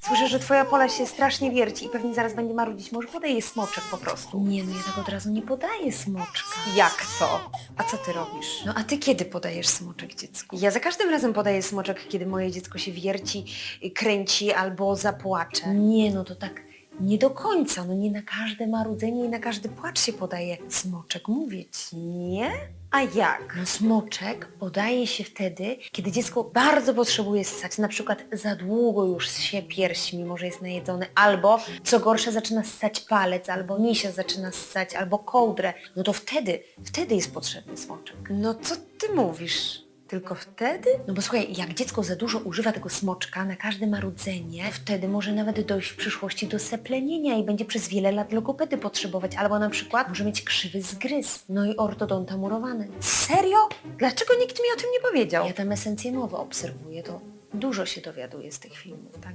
Słyszę, że twoja pola się strasznie wierci i pewnie zaraz będzie marudzić. Może podaj jej smoczek po prostu. Nie no, ja tak od razu nie podaję smoczka. Jak to? A co ty robisz? No a ty kiedy podajesz smoczek dziecku? Ja za każdym razem podaję smoczek, kiedy moje dziecko się wierci, kręci albo zapłacze. Nie no, to tak nie do końca. No nie na każde marudzenie i na każdy płacz się podaje smoczek, mówię ci. Nie? A jak? No smoczek podaje się wtedy, kiedy dziecko bardzo potrzebuje ssać, na przykład za długo już się piersi, mimo że jest najedzone, albo co gorsza zaczyna ssać palec, albo misia zaczyna ssać, albo kołdrę, no to wtedy, wtedy jest potrzebny smoczek. No co ty mówisz? Tylko wtedy? No bo słuchaj, jak dziecko za dużo używa tego smoczka na każde marudzenie, wtedy może nawet dojść w przyszłości do seplenienia i będzie przez wiele lat logopedy potrzebować, albo na przykład może mieć krzywy zgryz, no i ortodonta murowany. Serio? Dlaczego nikt mi o tym nie powiedział? Ja tam esencję mowy obserwuję, to dużo się dowiaduję z tych filmów, tak?